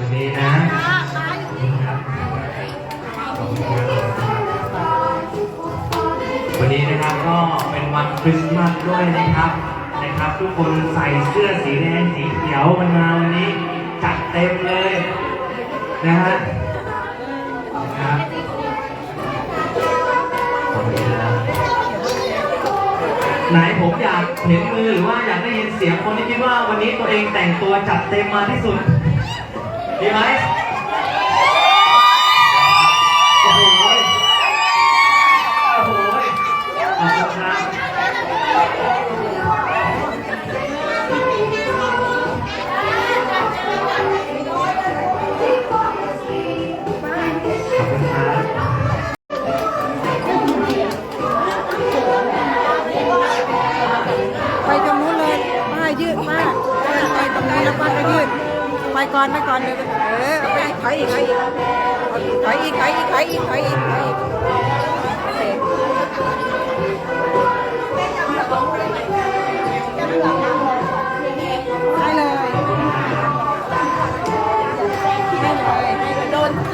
วันนี้นะนะครับขอบคุณครับวันนี้นะครับก็เป็นวันคริสต์มาสด้วยนะครับนะครับ ทุกคนใส่เสื้อสีแดงสีเขียวมันมาวันนี้จัดเต็มเลยนะฮะนะครับขอบคุณครับไหนผมอยากเห็นมือหรือว่าอยากได้ยินเสียงคนที่คิดว่าวันนี้ตัวเองแต่งตัวจัดเต็มมาที่สุด ดีไหม ไปก่อนไปก่อนเดี๋ยวเออเอไปอีกถอยอีกถอยอีกถอยอีกถอยอีกถอยอีกถอยอีกถอยอีกโอเคให้เลยให้เลยให้เลยโดนค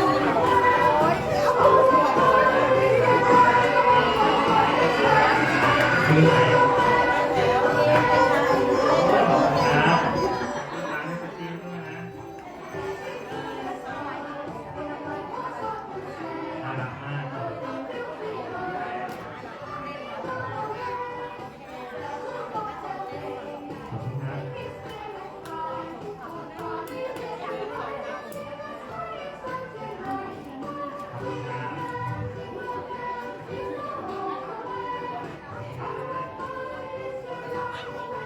ื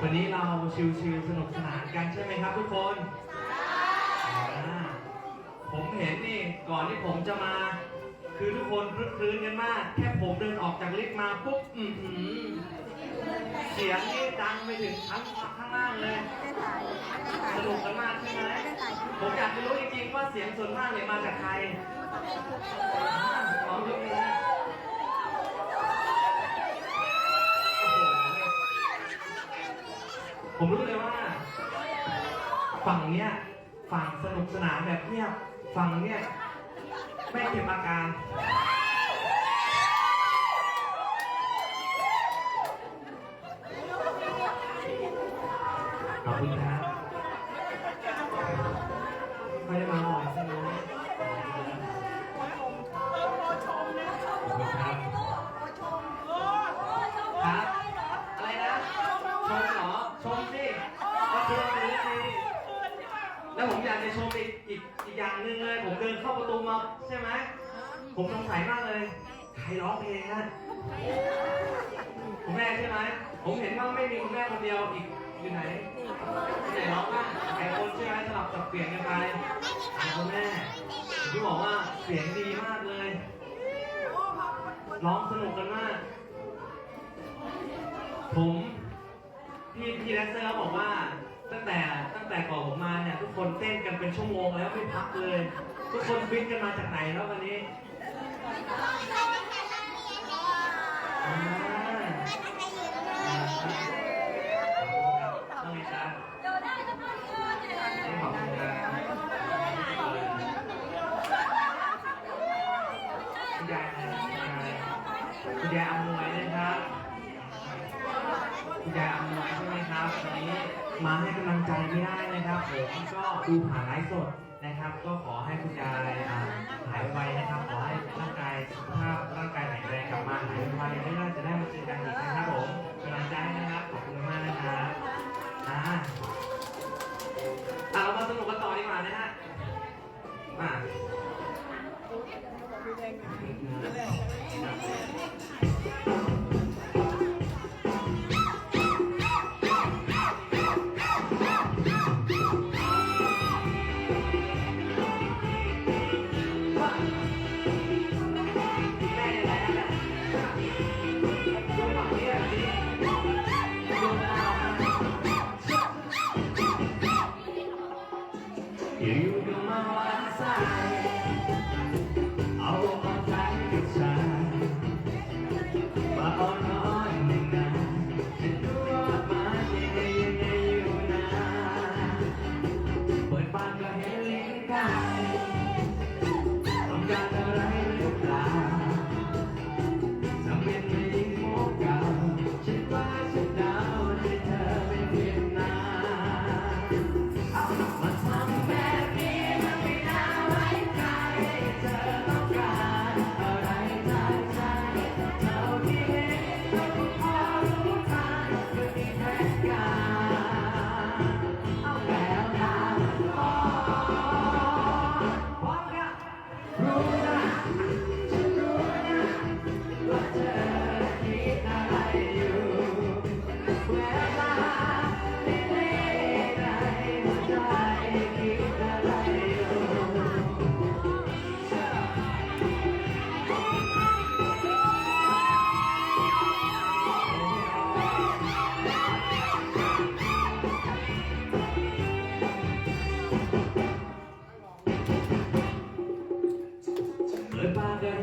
วันนี้เราชิลๆสนุกสนานกันใช่ไหมครับทุกคนอ่าผมเห็นนี่ก่อนที่ผมจะมา คือทุกคนรึกครื้นกันมาก แค่ผมเดินออกจากลิฟต์มาปุ๊บอือหือเสียงนี่ดังไปถึงชั้นข้างล่างเลย สนุกกันมากใช่ไหมผมอยากจะรู้จริงๆว่าเสียงส่วนมากเนี่ยมาจากใครขอดูหน่อยนะโอ้โห ผมรู้เลยว่า ฝั่งเนี้ยฝั่งสนุกสนานแบบเงียบฝั่งเนี้ยไม่เก็บอาการ อยากจะชมอีกอีกอีกอย่างหนึ่งเลย ผมเดินเข้าประตูมาใช่ไหมผมสงสัยมากเลย ใครร้องเพลงฮะคุณแม่ใช่ไหมผมเห็นว่าไม่มีคุณแม่คนเดียวอีกอยู่ไหนที่ไหนร้องบ้างหลายคนใช่ไหมสลับสับเปลี่ยนกันไปหาคุณแม่ที่บอกว่าเสียงดีมากเลยร้องสนุกกันมาก ผมพี่พี่แรสเซอร์เขาบอกว่า เป็นชั่วโมงแล้วไม่พักเลย ทุกคนฟิตกันมาจากไหนแล้ววันนี้อ่าต้องมีจ้าขอบคุณครับคุณยายคุณยายอำนวยนะครับคุณยายอำนวยใช่ไหมครับวันนี้ มาให้กำลังใจไม่ได้นะครับผมก็ดูผ่านไลฟ์สดนะครับ ก็ขอให้คุณยายหายไวนะครับ ขอให้ร่างกายสุขภาพร่างกายแข็งแรงกลับมาหายไวไม่น่าจะได้มาเจอกันอีกนะครับผม เ